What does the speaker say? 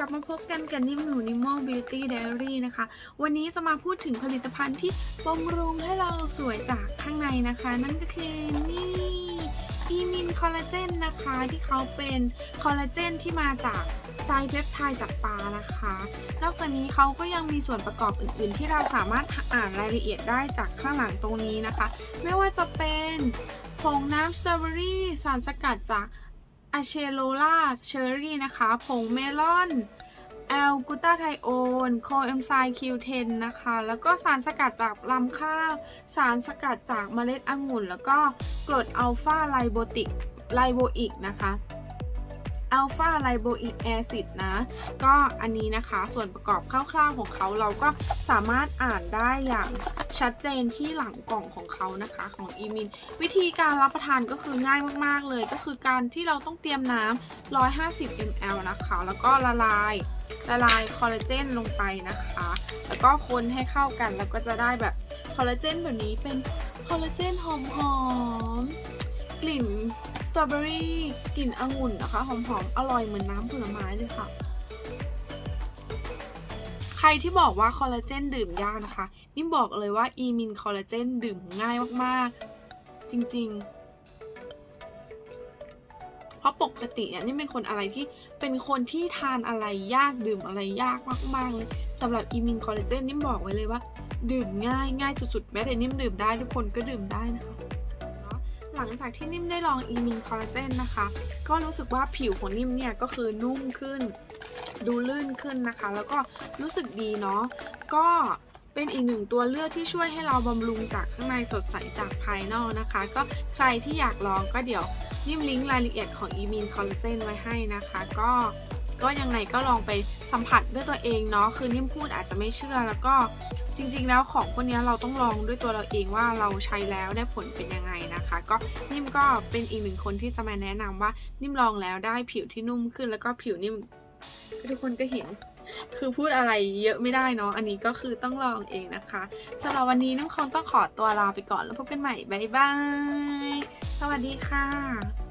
ลับมาพบกันกับนิ่มหนูนิม l Beauty Diary นะคะ วันนี้จะมาพูดถึงผลิตภัณฑ์ที่บำรุงให้เราสวยจากข้างในนะคะ นั่นก็คือนี่อีมินคอลลาเจนนะคะ ที่เขาเป็นคอลลาเจนที่มาจากไซเพปไทด์จากปลานะคะ นอกจากนี้เขาก็ยังมีส่วนประกอบอื่น ๆ ที่เราสามารถอ่านรายละเอียดได้จากข้างหลังตรงนี้นะคะ ไม่ว่าจะเป็นผงน้ำสตรอเบอรี่สารสกัดจาก อะเชโลล่าเชอร์รี่นะคะ ผงเมลอนแอลกูตาไทโอนโคเอนไซม์คิวเทนนะคะ แล้วก็สารสกัดจากลำข้าว สารสกัดจากเมล็ดองุ่น แล้วก็กรดอัลฟาไลโบติกไลโบอิกนะคะ อัลฟาไลโบอิกแอซิดนะ ก็อันนี้นะคะส่วนประกอบคร่าวๆของเขาเราก็สามารถอ่านได้อย่างชัดเจนที่หลังกล่องของเขานะคะของอีมิน วิธีการรับประทานก็คือง่ายมากๆเลย ก็คือการที่เราต้องเตรียมน้ำ150 ml นะคะ แล้วก็ละลายละลายคอลลาเจนลงไปนะคะ แล้วก็คนให้เข้ากันแล้วก็จะได้แบบคอลลาเจนแบบนี้เป็นคอลลาเจนหอมๆกลิ่น ตรอเบอรี่กลิ่นองุ่นนะคะหอมๆอร่อยเหมือนน้ำผลไม้เลยค่ะ ใครที่บอกว่าคอลลาเจนดื่มยากนะคะ นี่บอกเลยว่าอีมินคอลลาเจนดื่มง่ายมากๆ จริงๆ เพราะปกติเนี่ยนี่เป็นคนอะไรที่เป็นคนที่ทานอะไรยากดื่มอะไรยากมากๆเลยสำหรับอีมินคอลลาเจนนิ่มบอกไว้เลยว่า ดื่มง่ายง่ายสุดๆแม้แต่นิ่มดื่มได้ทุกคนก็ดื่มได้นะคะ หลังจากที่นิ่มได้ลองอีมินคอลลาเจนนะคะ ก็รู้สึกว่าผิวของนิ่มเนี่ยก็คือนุ่มขึ้น ดูลื่นขึ้นนะคะ แล้วก็รู้สึกดีเนาะก็เป็นอีกหนึ่งตัวเลือกที่ช่วยให้เราบำรุงจากข้างในสดใสจากภายนอกนะคะ ก็ใครที่อยากลองก็เดี๋ยวนิ่มลิงก์รายละเอียดของอีมินคอลลาเจนไว้ให้นะคะ ก็ก็ยังไงก็ลองไปสัมผัสด้วยตัวเองเนาะคือนิ่มพูดอาจจะไม่เชื่อแล้วก็ จริงๆแล้วของพวกนี้เราต้องลองด้วยตัวเราเองว่าเราใช้แล้วได้ผลเป็นยังไงนะคะ ก็นิ่มก็เป็นอีกหนึ่งคนที่จะมาแนะนำว่านิ่มลองแล้วได้ผิวที่นุ่มขึ้นแล้วก็ผิวนิ่มทุกคนก็เห็นคือพูดอะไรเยอะไม่ได้เนาะ อันนี้ก็คือต้องลองเองนะคะสำหรับวันนี้น้องคงต้องขอตัวลาไปก่อนแล้วพบกันใหม่ บ๊ายบาย สวัสดีค่ะ